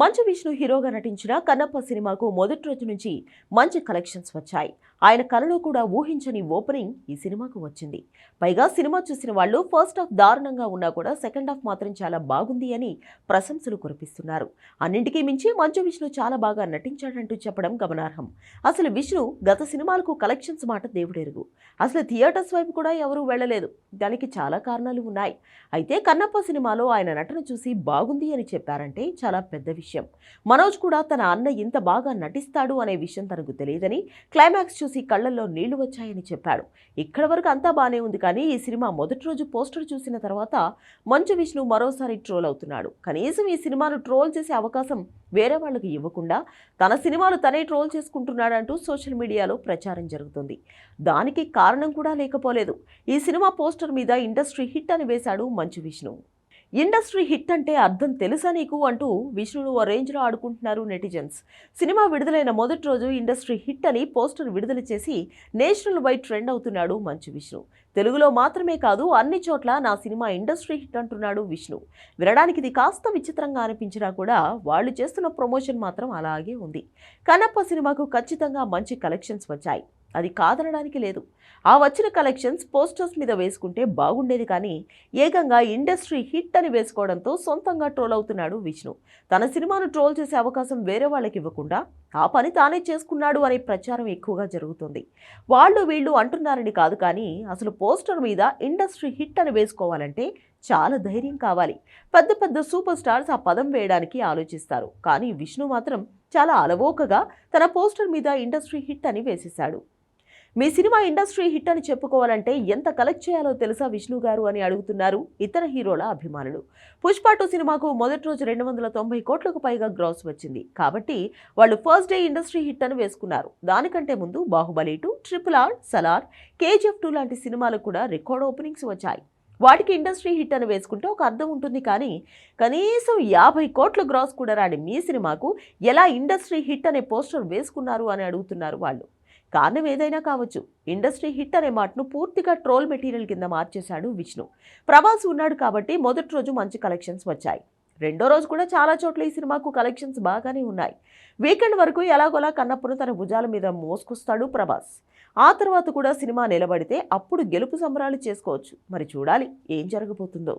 మంచు విష్ణు హీరోగా నటించిన కన్నప్ప సినిమాకు మొదటి రోజు నుంచి మంచి కలెక్షన్స్ వచ్చాయి. ఆయన కలలో కూడా ఊహించని ఓపెనింగ్ ఈ సినిమాకు వచ్చింది. పైగా సినిమా చూసిన వాళ్ళు ఫస్ట్ హాఫ్ దారుణంగా ఉన్నా కూడా సెకండ్ హాఫ్ మాత్రం చాలా బాగుంది అని ప్రశంసలు కురిపిస్తున్నారు. అన్నింటికీ మించి మంచు విష్ణు చాలా బాగా నటించాడంటూ చెప్పడం గమనార్హం. అసలు విష్ణు గత సినిమాలకు కలెక్షన్స్ మాట దేవుడెరుగు. అసలు థియేటర్స్ వైపు కూడా ఎవరూ వెళ్ళలేదు. దానికి చాలా కారణాలు ఉన్నాయి. అయితే కన్నప్ప సినిమాలో ఆయన నటన చూసి బాగుంది అని చెప్పారంటే చాలా పెద్ద విషయం. మనోజ్ కూడా తన అన్న ఇంత బాగా నటిస్తాడు అనే విషయం తనకు తెలియదని క్లైమాక్స్ చూసి కళ్ళల్లో నీళ్ళు వచ్చాయని చెప్పాడు. ఇక్కడ వరకు అంతా బాగానే ఉంది కానీ ఈ సినిమా మొదటి రోజు పోస్టర్ చూసిన తర్వాత మంచు విష్ణు మరోసారి ట్రోల్ అవుతున్నాడు. కనీసం ఈ సినిమాను ట్రోల్ చేసే అవకాశం వేరే వాళ్ళకి ఇవ్వకుండా తన సినిమాలు తనే ట్రోల్ చేసుకుంటున్నాడంటూ సోషల్ మీడియాలో ప్రచారం జరుగుతుంది. దానికి కారణం కూడా లేకపోలేదు. ఈ సినిమా పోస్టర్ మీద ఇండస్ట్రీ హిట్ అని వేశాడు మంచు విష్ణు. ఇండస్ట్రీ హిట్ అంటే అర్థం తెలుసా నీకు? అంటూ విష్ణును ఓ రేంజ్లో ఆడుకుంటున్నారు నెటిజన్స్. సినిమా విడుదలైన మొదటి రోజు ఇండస్ట్రీ హిట్ అని పోస్టర్ విడుదల చేసి నేషనల్ వైడ్ ట్రెండ్ అవుతున్నాడు మంచు విష్ణు. తెలుగులో మాత్రమే కాదు అన్ని చోట్ల నా సినిమా ఇండస్ట్రీ హిట్ అంటున్నాడు విష్ణు. వినడానికి ఇది కాస్త విచిత్రంగా అనిపించినా కూడా వాళ్ళు చేస్తున్న ప్రమోషన్ మాత్రం అలాగే ఉంది. కన్నప్ప సినిమాకు ఖచ్చితంగా మంచి కలెక్షన్స్ వచ్చాయి. అది కాదనడానికి లేదు. ఆ వచ్చిన కలెక్షన్స్ పోస్టర్స్ మీద వేసుకుంటే బాగుండేది కానీ ఏకంగా ఇండస్ట్రీ హిట్ అని వేసుకోవడంతో సొంతంగా ట్రోల్ అవుతున్నాడు విష్ణు. తన సినిమాను ట్రోల్ చేసే అవకాశం వేరే వాళ్ళకి ఇవ్వకుండా ఆ పని తానే చేసుకున్నాడు అనే ప్రచారం ఎక్కువగా జరుగుతుంది. వాళ్ళు వీళ్ళు అంటున్నారని కాదు కానీ అసలు పోస్టర్ మీద ఇండస్ట్రీ హిట్ అని వేసుకోవాలంటే చాలా ధైర్యం కావాలి. పెద్ద పెద్ద సూపర్ స్టార్స్ ఆ పదం వేయడానికి ఆలోచిస్తారు. కానీ విష్ణు మాత్రం చాలా అలవోకగా తన పోస్టర్ మీద ఇండస్ట్రీ హిట్ అని వేసేశాడు. మీ సినిమా ఇండస్ట్రీ హిట్ అని చెప్పుకోవాలంటే ఎంత కలెక్ట్ చేయాలో తెలుసా విష్ణు గారు అని అడుగుతున్నారు ఇతర హీరోల అభిమానులు. పుష్ప టూ సినిమాకు మొదటి రోజు రెండు వందల తొంభై కోట్లకు పైగా గ్రాస్ వచ్చింది. కాబట్టి వాళ్ళు ఫస్ట్ డే ఇండస్ట్రీ హిట్ అని వేసుకున్నారు. దానికంటే ముందు Baahubali two triple R Salaar KGF two లాంటి సినిమాలకు కూడా రికార్డ్ ఓపెనింగ్స్ వచ్చాయి. వాటికి ఇండస్ట్రీ హిట్ అని వేసుకుంటే ఒక అర్థం ఉంటుంది కానీ కనీసం యాభై కోట్ల గ్రాస్ కూడా రాని మీ సినిమాకు ఎలా ఇండస్ట్రీ హిట్ అనే పోస్టర్ వేసుకున్నారు అని అడుగుతున్నారు వాళ్ళు. కారణం ఏదైనా కావచ్చు. ఇండస్ట్రీ హిట్ అనే మాటను పూర్తిగా ట్రోల్ మెటీరియల్ కింద మార్చేశాడు విష్ణు. ప్రభాస్ ఉన్నాడు కాబట్టి మొదటి రోజు మంచి కలెక్షన్స్ వచ్చాయి. రెండో రోజు కూడా చాలా చోట్ల ఈ సినిమాకు కలెక్షన్స్ బాగానే ఉన్నాయి. వీకెండ్ వరకు ఎలాగోలా కన్నప్పుడు తన భుజాల మీద మోసుకొస్తాడు ప్రభాస్. ఆ తర్వాత కూడా సినిమా నిలబడితే అప్పుడు గెలుపు సంబరాలు చేసుకోవచ్చు. మరి చూడాలి ఏం జరగబోతుందో.